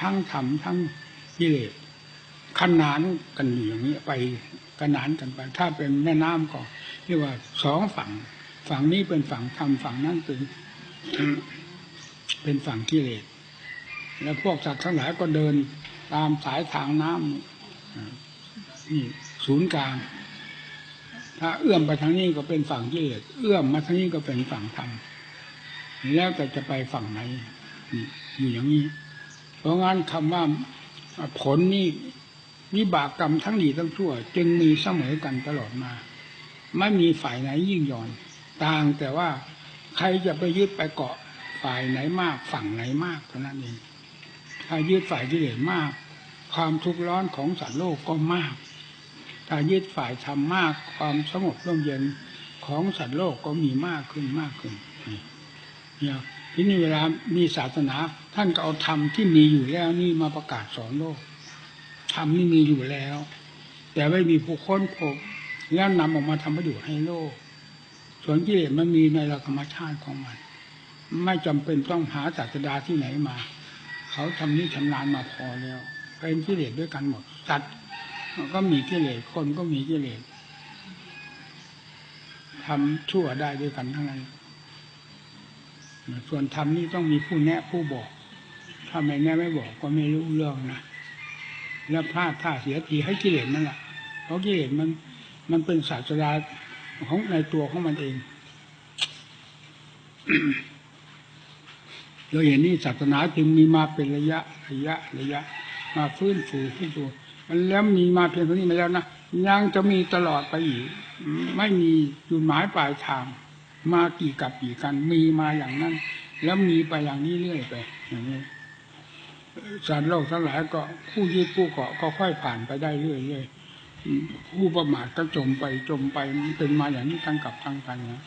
ทั้งธรรมทั้งกิเลสขนานกันอยู่อย่างนี้ไปขนานกันไป ถ้าเป็นแม่น้ำก็เรียกว่าสองฝั่ง ฝั่งนี้เป็นฝั่งธรรมฝั่งนั้นเป็นเป็นฝั่งกิเลสแล้วพวกสัตว์ทั้งหลายก็เดินตามสายทางน้ำนี่ศูนย์กลาง ถ้าเอื้อมไปทางนี้ก็เป็นฝั่งกิเลสเอื้อมมาทางนี้ก็เป็นฝั่งธรรมแล้วแต่จะไปฝั่งไหนนี่อยู่อย่างนี้ ราะงั้นคำว่าผลนี่วิบากกรรมทั้งดีทั้งชั่ว จึงมีเสมอกันตลอดมา ไม่มีฝ่ายไหนยิ่งย่อน ต่างแต่ว่าใครจะไปยึดไปเกาะฝ่ายไหนมากฝั่งไหนมากเท่านั้นเองถ้ายึดฝ่ายกิเลสมาก ความทุกข์ร้อนของสัตว์โลกก็มาก ถ้ายึดฝ่ายธรรมมาก ความสงบร่มเย็นของสัตว์โลกก็มีมากขึ้นมากขึ้นเนี่ย ทีนี้เวลามีศาสนา ท่านก็เอาธรรมที่มีอยู่แล้วนี่มาประกาศสอนโลกธรรมนี่มีอยู่แล้ว แต่ไม่มีผู้ค้นพบแล้วนำออกมาทำประโยชน์ให้โลก ส่วนกิเลสมันมีในธรรมชาติของมัน ไม่จำเป็นต้องหาศาสดาที่ไหนมา เขาทำนี่ชำนาญมาพอแล้วเป็นกิเลสด้วยกันหมดสัตว์ก็มีกิเลสคนก็มีกิเลสทำชั่วได้ด้วยกันทั้งนั้น ส่วนทำนี่ต้องมีผู้แนะผู้บอก ถ้าไม่แนะไม่บอกก็ไม่รู้เรื่องนะแล้วพลาดท่าเสียทีให้กิเลสนั่นแหละเพราะกิเลสมัน มันเป็นศาสดาของในตัวของมันเองเราเห็นนี่ศาสนาจึงมีมาเป็นระยะระยะระยะ มาฟื้นฟูฟื้นฟูมันแล้วมีมาเพียงเท่านี้มาแล้วนะยังจะมีตลอดไปอีกไม่มีจุดหมายปลายทาง มากี่กับกี่กันมีมาอย่างนั้น แล้วมีไปอย่างนี้เรื่อยไปอย่างนี้สารโลกทั้งหลายก็ผู้ยึดผู้เกาะก็ค่อยผ่านไปได้เรื่อยๆผู้ประมาทก็จมไปจมไปมันเป็นมาอย่างนี้ทั้งกับทั้งกันนะ